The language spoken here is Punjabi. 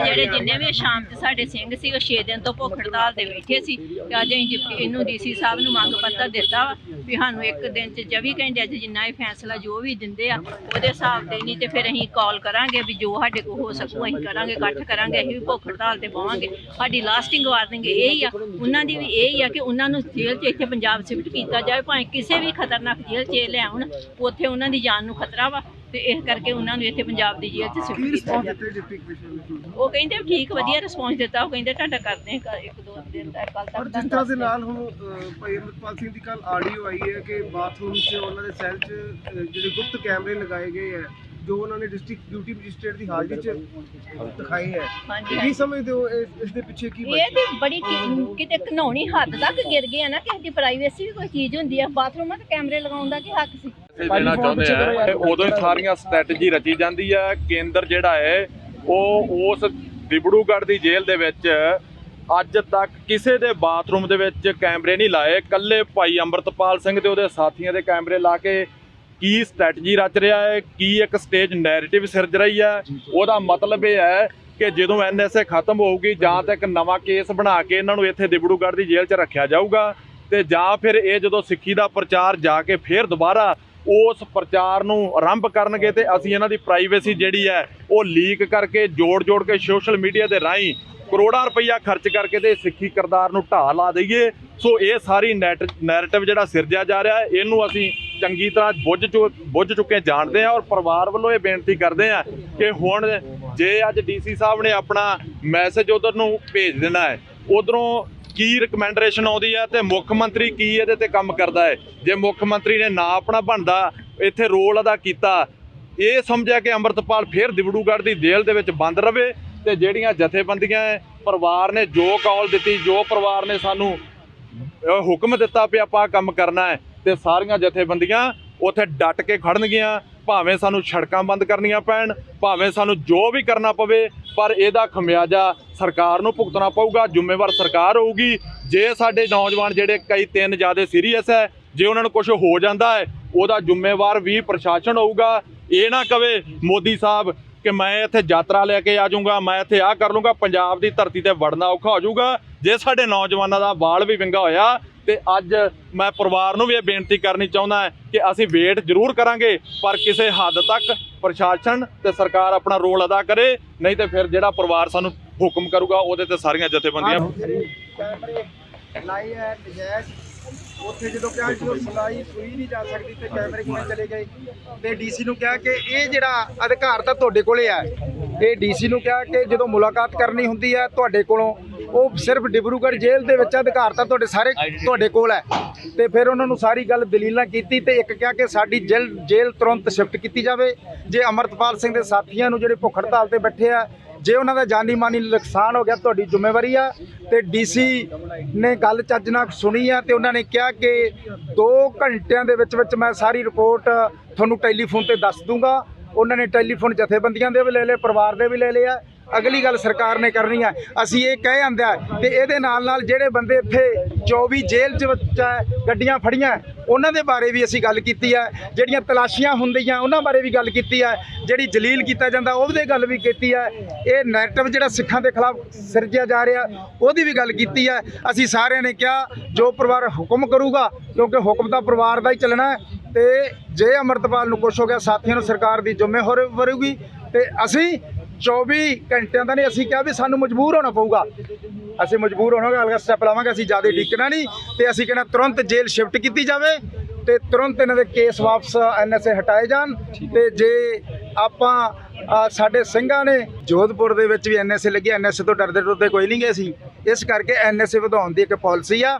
ਜਿਹੜੇ ਜਿੰਨੇ ਵੀ ਸ਼ਾਮ ਤੇ ਸਾਡੇ ਸਿੰਘ ਸੀ ਉਹ 6 ਦਿਨ ਤੋਂ ਭੁੱਖ ਹੜਤਾਲ ਤੇ ਬੈਠੇ ਸੀ ਤੇ ਅੱਜ ਅਸੀਂ ਡਿਪਟੀ ਇਹਨੂੰ ਡੀਸੀ ਸਾਹਿਬ ਨੂੰ ਮੰਗ ਪੱਤਰ ਦਿੱਤਾ ਵਾ ਵੀ ਸਾਨੂੰ ਇੱਕ ਦਿਨ ਚ 24 ਘੰਟੇ ਚ ਜਿੰਨਾ ਇਹ ਫੈਸਲਾ ਜੋ ਵੀ ਦਿੰਦੇ ਆ ਉਹਦੇ ਹਿਸਾਬ ਤੇ ਨਹੀਂ ਤੇ ਫਿਰ ਅਸੀਂ ਕਾਲ ਕਰਾਂਗੇ ਵੀ ਜੋ ਸਾਡੇ ਕੋਲ ਹੋ ਸਕੂ ਅਸੀਂ ਕਰਾਂਗੇ ਇਕੱਠ ਕਰਾਂਗੇ ਅਸੀਂ ਵੀ ਭੁੱਖ ਹੜਤਾਲ ਤੇ ਪਾਵਾਂਗੇ। ਸਾਡੀ ਲਾਸਟਿੰਗ ਵਾਰਨਿੰਗ ਇਹ ਹੀ ਆ ਉਹਨਾਂ ਦੀ ਵੀ ਇਹ ਹੀ ਆ ਕਿ ਉਹਨਾਂ ਨੂੰ ਜੇਲ੍ਹ 'ਚ ਇੱਥੇ ਪੰਜਾਬ ਸ਼ਿਫਟ ਕੀਤਾ ਜਾਵੇ ਭਾਵੇਂ ਕਿਸੇ ਵੀ ਖਤਰਨਾਕ ਜੇਲ੍ਹ 'ਚ ਇਹ ਲਿਆਉਣ ਉੱਥੇ ਉਹਨਾਂ ਦੀ ਜਾਨ ਨੂੰ ਖਤਰਾ ਵਾ। ਤੇ ਇਸ ਕਰਕੇ ਉਹਨਾਂ ਨੂੰ ਇੱਥੇ ਪੰਜਾਬ ਦੀ ਜੇਲ੍ਹ 'ਚ ਜਾਵੇ ਦਿੱਤੇ ਉਹ ਕਹਿੰਦੇ ਵੀ ਠੀਕ ਵਧੀਆ ਰਿਸਪੌਂਸ ਦਿੱਤਾ। ਉਹ ਕਹਿੰਦੇ ਤੁਹਾਡਾ ਕਰਦੇ ਹਾਂ ਇੱਕ ਦੋ ਦਿਨ ਤੱਕ ਕੱਲ ਪਰ ਤੱਕ ਜਿਸ ਤਰ੍ਹਾਂ ਦੇ ਨਾਲ ਹੁਣ ਅਹ, ਭਾਈ ਅਮਰਪਾਲ ਸਿੰਘ ਦੀ ਕੱਲ ਆਡੀਓ ਆਈ ਹੈ ਕਿ ਬਾਥਰੂਮ 'ਚ ਉਹਨਾਂ ਦੇ ਸੈੱਲ 'ਚ ਅਹ, ਜਿਹੜੇ ਗੁਪਤ ਕੈਮਰੇ ਲਗਾਏ ਗਏ ਹੈ ਜੋ ਉਹਨਾਂ ਨੇ ਡਿਸਟ੍ਰਿਕਟ ਡਿਊਟੀ ਮੈਜਿਸਟ੍ਰੇਟ ਦੀ ਹਾਜ਼ਰੀ 'ਚ ਦਿਖਾਏ ਹੈ ਹਾਂਜੀ ਕੀ ਸਮਝਦੇ ਹੋ ਇਸ ਇਸ ਦੇ ਪਿੱਛੇ ਕੀ ਇਹ ਤੇ ਬੜੀ ਕਿ- ਕਿਤੇ ਘਨੌਣੀ ਹੱਦ ਤੱਕ ਗਿਰ ਗਏ ਆ ਨਾ ਕਿਸੇ ਦੀ ਪ੍ਰਾਈਵੇਸੀ ਵੀ ਕੋਈ ਚੀਜ਼ ਹੁੰਦੀ ਆ ਬਾਥਰੂਮਾਂ ਤੇ ਕੈਮਰੇ ਲਗਾਉਣ ਦਾ ਕੀ ਹੱਕ ਸੀ? ਦੇਣਾ ਚਾਹੁੰਦੇ ਆ। ਤੇ ਉਦੋਂ ਹੀ ਸਾਰੀਆਂ ਸਟ੍ਰੈਟਜੀ ਰਚੀ ਜਾਂਦੀ ਆ। ਕੇਂਦਰ ਜਿਹੜਾ ਹੈ ਉਹ ਉਸ ਡਿਬੜੂਗੜ੍ਹ ਦੀ ਜੇਲ੍ਹ ਦੇ ਵਿੱਚ ਅੱਜ ਤੱਕ ਕਿਸੇ ਦੇ ਬਾਥਰੂਮ ਦੇ ਵਿੱਚ ਕੈਮਰੇ ਨਹੀਂ ਲਾਏ। ਕੱਲੇ ਭਾਈ ਅੰਮ੍ਰਿਤਪਾਲ ਸਿੰਘ ਤੇ ਉਹਦੇ ਸਾਥੀਆਂ ਦੇ ਕੈਮਰੇ ਲਾ ਕੇ ਕੀ ਸਟ੍ਰੈਟਜੀ ਰਚ ਰਿਹਾ ਹੈ ਕੀ ਇੱਕ ਸਟੇਜ ਨੈਰੇਟਿਵ ਸਿਰਜ ਰਹੀ ਹੈ। ਉਹਦਾ ਮਤਲਬ ਇਹ ਹੈ ਕਿ ਜਦੋਂ ਐਨਐਸਏ ਖਤਮ ਹੋਊਗੀ ਜਾਂ ਤਾਂ ਇੱਕ ਨਵਾਂ ਕੇਸ ਬਣਾ ਕੇ ਇਹਨਾਂ ਨੂੰ ਇੱਥੇ ਡਿਬੜੂਗੜ੍ਹ ਦੀ ਜੇਲ੍ਹ 'ਚ ਰੱਖਿਆ ਜਾਊਗਾ ਤੇ ਜਾਂ ਫਿਰ ਇਹ ਜਦੋਂ ਸਿੱਖੀ ਦਾ ਪ੍ਰਚਾਰ ਜਾ ਕੇ ਫਿਰ ਦੁਬਾਰਾ ਉਸ ਪ੍ਰਚਾਰ ਨੂੰ ਆਰੰਭ ਕਰਨਗੇ ਤੇ ਅਸੀਂ ਇਹਨਾਂ ਦੀ ਪ੍ਰਾਈਵੇਸੀ ਜਿਹੜੀ ਹੈ ਉਹ ਲੀਕ ਕਰਕੇ ਜੋੜ-ਜੋੜ ਕੇ ਸੋਸ਼ਲ ਮੀਡੀਆ ਦੇ ਰਾਹੀਂ ਕਰੋੜਾਂ ਰੁਪਈਆ ਖਰਚ ਕਰਕੇ ਤੇ ਸਿੱਖੀ ਕਿਰਦਾਰ ਨੂੰ ਢਾਹ ਲਾ ਦਈਏ। ਸੋ ਇਹ ਸਾਰੀ ਨੈਰੇਟਿਵ ਜਿਹੜਾ ਸਿਰਜਿਆ ਜਾ ਰਿਹਾ ਇਹਨੂੰ ਅਸੀਂ ਚੰਗੀ ਤਰ੍ਹਾਂ ਬੁੱਝ ਚੁ, ਬੁੱਝ ਚੁੱਕੇ ਜਾਣਦੇ ਆ ਔਰ ਪਰਿਵਾਰ ਵੱਲੋਂ ਇਹ ਬੇਨਤੀ ਕਰਦੇ ਆ ਕਿ ਹੁਣ ਜੇ ਅੱਜ ਡੀਸੀ ਸਾਹਿਬ ਨੇ ਆਪਣਾ ਮੈਸੇਜ ਉਧਰ ਨੂੰ ਭੇਜ ਦੇਣਾ ਹੈ ਉਧਰੋਂ ਕੀ ਰਿਕਮੈਂਡੇਸ਼ਨ ਆਉਂਦੀ ਹੈ ਤੇ ਮੁੱਖ ਮੰਤਰੀ ਕੀ ਇਹਦੇ ਤੇ ਕੰਮ ਕਰਦਾ ਹੈ? ਜੇ ਮੁੱਖ ਮੰਤਰੀ ਨੇ ਨਾ ਆਪਣਾ ਬਣਦਾ, ਇੱਥੇ ਰੋਲ ਅਦਾ ਕੀਤਾ, ਇਹ ਸਮਝਿਆ ਕਿ ਅੰਮ੍ਰਿਤਪਾਲ ਫੇਰ ਦਿਵੜੂਗੜ੍ਹ ਦੀ ਜੇਲ੍ਹ ਦੇ ਵਿੱਚ ਬੰਦ ਰਵੇ ਤੇ ਜਿਹੜੀਆਂ ਜਥੇਬੰਦੀਆਂ ਹੈ, ਪਰਿਵਾਰ ਨੇ ਜੋ ਕਾਲ ਦਿੱਤੀ, ਜੋ ਪਰਿਵਾਰ ਨੇ ਸਾਨੂੰ ਹੁਕਮ ਦਿੱਤਾ ਵੀ ਆਪਾਂ ਕੰਮ ਕਰਨਾ ਹੈ ਤੇ ਸਾਰੀਆਂ ਜਥੇਬੰਦੀਆਂ ਉੱਥੇ ਡਟ ਕੇ ਖੜਨਗੀਆਂ, ਭਾਵੇਂ ਸਾਨੂੰ ਸੜਕਾਂ ਬੰਦ ਕਰਨੀਆਂ ਪੈਣ, ਭਾਵੇਂ ਸਾਨੂੰ ਜੋ ਵੀ ਕਰਨਾ ਪਵੇ ਪਰ ਇਹਦਾ ਖਮਿਆਜਾ ਸਰਕਾਰ ਨੂੰ ਭੁਗਤਣਾ ਪਊਗਾ, ਜ਼ਿੰਮੇਵਾਰ ਸਰਕਾਰ ਹੋਊਗੀ। ਜੇ ਸਾਡੇ ਨੌਜਵਾਨ ਜਿਹੜੇ ਕਈ ਤਿੰਨ ਜਿਆਦੇ ਸੀਰੀਅਸ ਹੈ, ਜੇ ਉਹਨਾਂ ਨੂੰ ਕੁਝ ਹੋ ਜਾਂਦਾ ਹੈ, ਉਹਦਾ ਜ਼ਿੰਮੇਵਾਰ ਵੀ ਪ੍ਰਸ਼ਾਸਨ ਹੋਊਗਾ। ਇਹ ਨਾ ਕਵੇ ਮੋਦੀ ਸਾਹਿਬ ਕਿ ਮੈਂ ਇੱਥੇ ਯਾਤਰਾ ਲੈ ਕੇ ਆ ਜਾਊਂਗਾ, ਮੈਂ ਇੱਥੇ ਆ ਕਰ ਲੂੰਗਾ ਪੰਜਾਬ ਦੀ ਧਰਤੀ ਤੇ ਵੜਨਾ ਔਖਾ ਹੋ ਜਾਊਗਾ। ਜੇ ਸਾਡੇ ਨੌਜਵਾਨਾਂ ਦਾ ਵਾਲ ਵੀ ਵਿੰਗਾ ਹੋਇਆ, ਤੇ ਅੱਜ ਮੈਂ ਪਰਿਵਾਰ ਨੂੰ ਵੀ ਇਹ ਬੇਨਤੀ ਕਰਨੀ ਚਾਹੁੰਦਾ ਕਿ ਅਸੀਂ ਵੇਟ ਜ਼ਰੂਰ ਕਰਾਂਗੇ, ਪਰ ਕਿਸੇ ਹੱਦ ਤੱਕ ਪ੍ਰਸ਼ਾਸਨ ਤੇ ਸਰਕਾਰ ਆਪਣਾ ਰੋਲ ਅਦਾ ਕਰੇ ਨਹੀਂ ਤੇ ਫਿਰ ਜਿਹੜਾ ਪਰਿਵਾਰ ਸਾਨੂੰ ਹੁਕਮ ਕਰੂਗਾ ਉਹਦੇ ਤੇ ਸਾਰੀਆਂ ਜਥੇਬੰਦੀਆਂ ਕੈਮਰੇ ਲਾਈ ਹੈ। ਨਜਾਇਜ਼ ਉੱਥੇ ਜਦੋਂ ਕਿਹਾ ਕਿ ਉਹ ਸੁਣਾਈ ਸੁਈ ਨਹੀਂ ਜਾ ਸਕਦੀ ਤੇ ਕੈਮਰੇ ਕਿਵੇਂ ਚਲੇ ਗਏ? ਤੇ ਡੀਸੀ ਨੂੰ ਕਿਹਾ ਕਿ ਇਹ ਜਿਹੜਾ ਅਧਿਕਾਰ ਤਾਂ ਤੁਹਾਡੇ ਕੋਲੇ ਆ ਇਹ ਡੀਸੀ ਨੂੰ ਕਿਹਾ ਕਿ ਜਦੋਂ ਮੁਲਾਕਾਤ ਕਰਨੀ ਹੁੰਦੀ ਹੈ ਤੁਹਾਡੇ ਕੋਲੋਂ ਉਹ ਸਿਰਫ ਡਿਬਰੂਗੜ੍ਹ ਜੇਲ੍ਹ ਦੇ ਵਿੱਚ ਅਧਿਕਾਰ ਤਾਂ ਤੁਹਾਡੇ ਸਾਰੇ ਤੁਹਾਡੇ ਕੋਲ ਹੈ। ਤੇ ਫਿਰ ਉਹਨਾਂ ਨੂੰ ਸਾਰੀ ਗੱਲ ਦਲੀਲਾਂ ਕੀਤੀ ਤੇ ਇੱਕ ਕਿਹਾ ਕਿ ਸਾਡੀ ਜੇਲ੍ਹ ਜੇਲ੍ਹ ਤੁਰੰਤ ਸ਼ਿਫਟ ਕੀਤੀ ਜਾਵੇ। ਜੇ ਅਮਰਤਪਾਲ ਸਿੰਘ ਦੇ ਸਾਥੀਆਂ ਨੂੰ ਜਿਹੜੇ ਭੁੱਖ ਹੜਤਾਲ ਤੇ ਬੈਠੇ ਆ, ਜੇ ਉਹਨਾਂ ਦਾ ਜਾਨੀ ਮਾਨੀ ਨੁਕਸਾਨ ਹੋ ਗਿਆ, ਤੁਹਾਡੀ ਜ਼ਿੰਮੇਵਾਰੀ ਆ। ਤੇ ਡੀਸੀ ਨੇ ਗੱਲ ਚੱਜ ਨਾਲ ਸੁਣੀ ਆ ਤੇ ਉਹਨਾਂ ਨੇ ਕਿਹਾ ਕਿ 2 ਘੰਟਿਆਂ ਦੇ ਵਿੱਚ ਵਿੱਚ ਮੈਂ ਸਾਰੀ ਰਿਪੋਰਟ ਤੁਹਾਨੂੰ ਟੈਲੀਫੋਨ ਤੇ ਦੱਸ ਦੂੰਗਾ। ਉਹਨਾਂ ਨੇ ਟੈਲੀਫੋਨ ਜਥੇਬੰਦੀਆਂ ਦੇ ਵੀ ਲੈ ਲਏ, ਪਰਿਵਾਰ ਦੇ ਵੀ ਲੈ ਲਏ ਆ। ਅਗਲੀ ਗੱਲ ਸਰਕਾਰ ਨੇ ਕਰਨੀ ਆ। ਅਸੀਂ ਇਹ ਕਹਿ ਆਂਦਾ ਤੇ ਇਹਦੇ ਨਾਲ ਨਾਲ ਜਿਹੜੇ ਬੰਦੇ ਇੱਥੇ 24 ਜੇਲ੍ਹ ਚ ਹੈ, ਗੱਡੀਆਂ ਫੜੀਆਂ ਉਹਨਾਂ ਦੇ ਬਾਰੇ ਵੀ ਅਸੀਂ ਗੱਲ ਕੀਤੀ ਹੈ ਜਿਹੜੀਆਂ ਤਲਾਸ਼ੀਆਂ ਹੁੰਦੀਆਂ ਉਹਨਾਂ ਬਾਰੇ ਵੀ ਗੱਲ ਕੀਤੀ ਹੈ ਜਿਹੜੀ ਜਲੀਲ ਕੀਤਾ ਜਾਂਦਾ ਉਹਦੇ ਗੱਲ ਵੀ ਕੀਤੀ ਹੈ ਇਹ ਨੈਰੇਟਿਵ ਜਿਹੜਾ ਸਿੱਖਾਂ ਦੇ ਖਿਲਾਫ ਸਿਰਜਿਆ ਜਾ ਰਿਹਾ ਉਹਦੀ ਵੀ ਗੱਲ ਕੀਤੀ ਹੈ ਅਸੀਂ ਸਾਰਿਆਂ ਨੇ ਕਿਹਾ ਜੋ ਪਰਿਵਾਰ ਹੁਕਮ ਕਰੂਗਾ ਕਿਉਂਕਿ ਹੁਕਮ ਤਾਂ ਪਰਿਵਾਰ ਦਾ ਹੀ ਚੱਲਣਾ ਹੈ ਤੇ ਜੇ ਅਮਰਤਪਾਲ ਨੂੰ ਕੁਛ ਹੋ ਗਿਆ ਸਾਥੀਆਂ ਨੂੰ ਸਰਕਾਰ ਦੀ ਜ਼ਿੰਮੇਵਾਰੀ ਵਰੂਗੀ ਤੇ ਅਸੀਂ 24 ਘੰਟਿਆਂ ਦਾ ਨਹੀਂ, ਅਸੀਂ ਕਿਹਾ ਵੀ ਸਾਨੂੰ ਮਜਬੂਰ ਹੋਣਾ ਪਊਗਾ। ਅਸੀਂ ਮਜਬੂਰ ਹੋਣਾਗਾ ਅਲੱਗ ਸਟੈਪ ਲਾਵਾਂਗੇ, ਅਸੀਂ ਜ਼ਿਆਦਾ ਡਿੱਕਣਾ ਨਹੀਂ। ਤੇ ਅਸੀਂ ਕਹਿੰਦਾ ਤੁਰੰਤ ਜੇਲ੍ਹ ਸ਼ਿਫਟ ਕੀਤੀ ਜਾਵੇ ਤੇ ਤੁਰੰਤ ਇਹਨਾਂ ਦੇ ਕੇਸ ਵਾਪਸ ਐਨਐਸਏ ਹਟਾਏ ਜਾਣ। ਤੇ ਜੇ ਆਪਾਂ ਸਾਡੇ ਸਿੰਘਾਂ ਨੇ ਜੋਧਪੁਰ ਦੇ ਵਿੱਚ ਵੀ ਐਨਐਸਏ ਲੱਗੀ ਐਨਐਸਏ ਤੋਂ ਡਰਦੇ ਡਰਦੇ ਕੋਈ ਨਹੀਂ ਗਏ ਸੀ। ਇਸ ਕਰਕੇ ਐਨਐਸਏ ਵਧਾਉਣ ਦੀ ਇੱਕ ਪਾਲਿਸੀ ਆ।